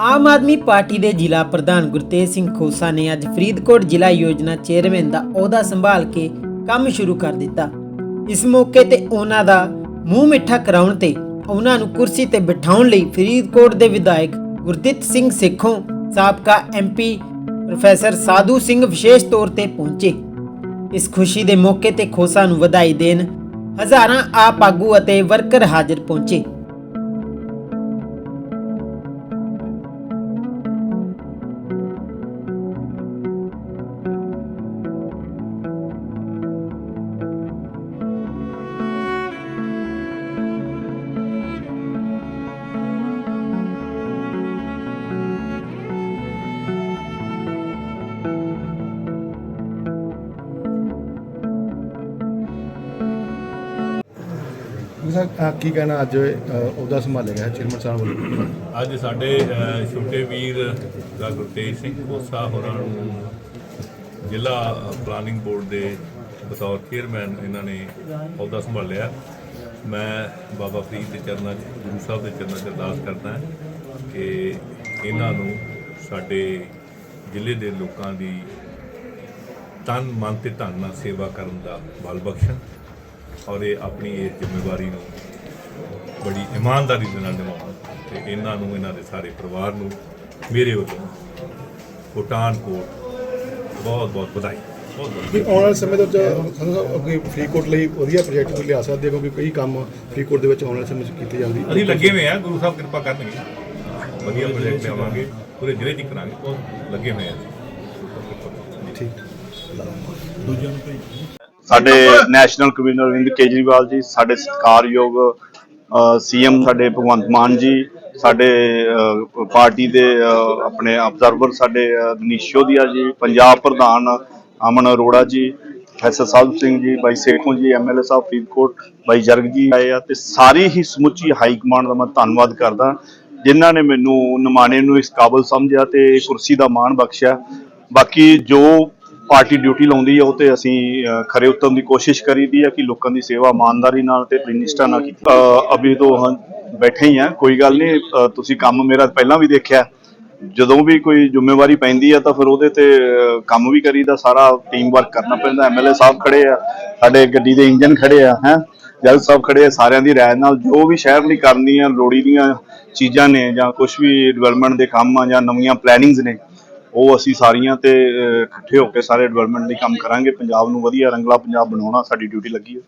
Aam Aadmi party ਦੇ ਜ਼ਿਲ੍ਹਾ ਪ੍ਰਧਾਨ ਗੁਰਤੇਜ ਸਿੰਘ ਖੋਸਾ ਨੇ ਅੱਜ ਫਰੀਦਕੋਟ ਜ਼ਿਲ੍ਹਾ ਯੋਜਨਾ ਚੇਅਰਮੈਨ ਦਾ ਅਹੁਦਾ ਸੰਭਾਲ ਕੇ ਕੰਮ ਸ਼ੁਰੂ ਕਰ ਦਿੱਤਾ। ਇਸ ਮੌਕੇ ਤੇ ਉਹਨਾਂ ਦਾ ਮੂੰਹ ਮਿੱਠਾ ਕਰਾਉਣ ਤੇ ਉਹਨਾਂ ਨੂੰ ਕੁਰਸੀ ਤੇ ਬਿਠਾਉਣ ਲਈ ਫਰੀਦਕੋਟ ਦੇ ਵਿਧਾਇਕ ਗੁਰਦਿੱਤ ਸਿੰਘ ਸੇਖੋਂ ਸਾਬਕਾ ਐਮਪੀ ਪ੍ਰੋਫੈਸਰ ਸਾਧੂ ਸਿੰਘ ਵਿਸ਼ੇਸ਼ ਤੌਰ ਤੇ ਪਹੁੰਚੇ। ਇਸ ਖੁਸ਼ੀ ਦੇ ਮੌਕੇ ਤੇ ਖੋਸਾ ਨੂੰ ਵਧਾਈ ਦੇਣ ਹਜ਼ਾਰਾਂ ਆਪ ਆਗੂ ਅਤੇ ਵਰਕਰ ਹਾਜ਼ਰ ਪਹੁੰਚੇ। ਸਰ ਅਹ ਕੀ ਕਹਿਣਾ ਅੱਜ ਅਹ, ਅਹੁਦਾ ਸੰਭਾਲਿਆ ਗਿਆ ਚੇਅਰਮੈਨ ਸਾਹਿਬ ਵੱਲੋਂ? ਅੱਜ ਸਾਡੇ ਛੋਟੇ ਵੀਰ ਦਾ ਗੁਰਤੇਜ ਸਿੰਘ ਕੋਸਾ ਹੋਰਾਂ ਨੂੰ ਜ਼ਿਲ੍ਹਾ ਪਲਾਨਿੰਗ ਬੋਰਡ ਦੇ ਬਤੌਰ ਚੇਅਰਮੈਨ ਇਹਨਾਂ ਨੇ ਅਹੁਦਾ ਸੰਭਾਲਿਆ। ਮੈਂ ਬਾਬਾ ਫਰੀਦ ਦੇ ਚਰਨਾਂ 'ਚ ਗੁਰੂ ਸਾਹਿਬ ਦੇ ਚਰਨਾਂ 'ਚ ਅਰਦਾਸ ਕਰਦਾ ਕਿ ਇਹਨਾਂ ਨੂੰ ਸਾਡੇ ਜ਼ਿਲ੍ਹੇ ਦੇ ਲੋਕਾਂ ਦੀ ਤਨ ਮਨ ਤੇ ਧਨ ਨਾਲ ਸੇਵਾ ਕਰਨ ਦਾ ਬਲ ਬਖਸ਼ਣ। ਔਰ ਇਹ ਆਪਣੀ ਇਸ ਜ਼ਿੰਮੇਵਾਰੀ ਨੂੰ ਬੜੀ ਇਮਾਨਦਾਰੀ ਦੇ ਨਾਲ ਨਿਭਾਉਣ ਤੇ ਇਹਨਾਂ ਨੂੰ ਇਹਨਾਂ ਦੇ ਸਾਰੇ ਪਰਿਵਾਰ ਨੂੰ ਮੇਰੇ ਵੱਲੋਂ ਪਠਾਨਕੋਟ ਬਹੁਤ ਬਹੁਤ ਵਧਾਈ। ਬਹੁਤ ਬਹੁਤ ਵੀ ਆਉਣ ਵਾਲੇ ਸਮੇਂ ਦੇ ਵਿੱਚ ਅੱਗੇ ਫਰੀਦਕੋਟ ਲਈ ਵਧੀਆ ਪ੍ਰੋਜੈਕਟ ਕੋਈ ਲਿਆ ਸਕਦੇ ਕਿਉਂਕਿ ਕਈ ਕੰਮ ਫਰੀਦਕੋਟ ਦੇ ਵਿੱਚ ਆਉਣ ਵਾਲੇ ਸਮੇਂ 'ਚ ਕੀਤੇ ਜਾਂਦੇ ਅਸੀਂ ਲੱਗੇ ਹੋਏ ਆ ਗੁਰੂ ਸਾਹਿਬ ਕਿਰਪਾ ਕਰਨਗੇ। ਵਧੀਆ ਪ੍ਰੋਜੈਕਟ ਲਿਆਵਾਂਗੇ ਪੂਰੇ ਜ਼ਿਲ੍ਹੇ 'ਚ ਕਰਾਂਗੇ। ਲੱਗੇ ਹੋਏ ਆ। ਠੀਕ। ਸਾਡੇ ਨੈਸ਼ਨਲ ਕਨਵੀਨਰ ਅਰਵਿੰਦ ਕੇਜਰੀਵਾਲ ਜੀ ਸਾਡੇ ਸਤਿਕਾਰਯੋਗ ਸੀਐਮ ਸਾਡੇ ਭਗਵੰਤ ਮਾਨ ਜੀ ਸਾਡੇ ਪਾਰਟੀ ਦੇ ਆਪਣੇ ਅਬਜ਼ਰਵਰ ਸਾਡੇ ਅ, ਮਨੀਸ਼ ਸ਼ੋਦੀਆ ਜੀ ਪੰਜਾਬ ਪ੍ਰਧਾਨ ਅਮਨ ਅਰੋੜਾ ਜੀ ਪ੍ਰੋਫੈਸਰ ਸਾਧੂ ਸਿੰਘ ਜੀ ਬਾਈ ਸੇਖੋਂ ਜੀ ਐਮਐਲਏ ਸਾਹਿਬ ਫਰੀਦਕੋਟ ਬਾਈ ਜਰਗ ਜੀ ਆਏ ਆ ਤੇ ਸਾਰੀ ਹੀ ਸਮੁੱਚੀ ਹਾਈ ਕਮਾਂਡ ਦਾ ਮੈਂ ਧੰਨਵਾਦ ਕਰਦਾ ਜਿਨ੍ਹਾਂ ਨੇ ਮੈਨੂੰ ਨਿਮਾਣੇ ਨੂੰ ਇਸ ਕਾਬਲ ਸਮਝਿਆ ਤੇ ਕੁਰਸੀ ਦਾ ਮਾਣ ਬਖਸ਼ਿਆ। ਬਾਕੀ ਜੋ ਪਾਰਟੀ ਡਿਊਟੀ ਲਾਉਂਦੀ ਹੈ ਉਹ ਤੇ ਅਸੀਂ ਖਰੇ ਉਤਰਨ ਦੀ ਕੋਸ਼ਿਸ਼ ਕਰੀਦੀ ਹੈ ਕਿ ਲੋਕਾਂ ਦੀ ਸੇਵਾ ਇਮਾਨਦਾਰੀ ਨਾਲ ਤੇ ਨਿਸ਼ਠਾ ਨਾਲ ਕੀਤੀ ਅਭੀ ਤੋਂ ਹਾਂ ਬੈਠੇ ਹੀ ਆ, ਕੋਈ ਗੱਲ ਨਹੀਂ ਤੁਸੀਂ ਕੰਮ ਮੇਰਾ ਪਹਿਲਾਂ ਵੀ ਦੇਖਿਆ। ਜਦੋਂ ਵੀ ਕੋਈ ਜ਼ਿੰਮੇਵਾਰੀ ਪੈਂਦੀ ਆ, ਤਾਂ ਫਿਰ ਉਹਦੇ ਤੇ ਕੰਮ ਵੀ ਕਰੀਦਾ, ਸਾਰਾ ਟੀਮ ਵਰਕ ਕਰਨਾ ਪੈਂਦਾ ਐਮਐਲਏ ਸਾਹਿਬ ਖੜੇ ਆ, ਸਾਡੇ ਗੱਡੀ ਦੇ ਇੰਜਨ ਖੜੇ ਆ, ਹੈ? ਜਲ ਸਾਹਿਬ ਖੜੇ ਆ, ਸਾਰਿਆਂ ਦੀ ਰਾਏ ਨਾਲ, ਜੋ ਵੀ ਸ਼ਹਿਰ ਲਈ ਕਰਨੀਆਂ ਲੋੜੀ ਦੀਆਂ ਚੀਜ਼ਾਂ ਨੇ ਜਾਂ ਕੁਝ ਵੀ ਡਿਵੈਲਪਮੈਂਟ ਦੇ ਕੰਮ ਆ ਜਾਂ ਨਵੀਆਂ ਪਲੈਨਿੰਗਸ ਨੇ ਉਹ ਅਸੀਂ ਸਾਰੀਆਂ ਤੇ ਇਕੱਠੇ ਹੋ ਕੇ ਸਾਰੇ ਡਿਵੈਲਪਮੈਂਟ ਲਈ ਕੰਮ ਕਰਾਂਗੇ। ਪੰਜਾਬ ਨੂੰ ਵਧੀਆ ਰੰਗਲਾ ਪੰਜਾਬ ਬਣਾਉਣਾ ਸਾਡੀ ਡਿਊਟੀ ਲੱਗੀ ਹੈ।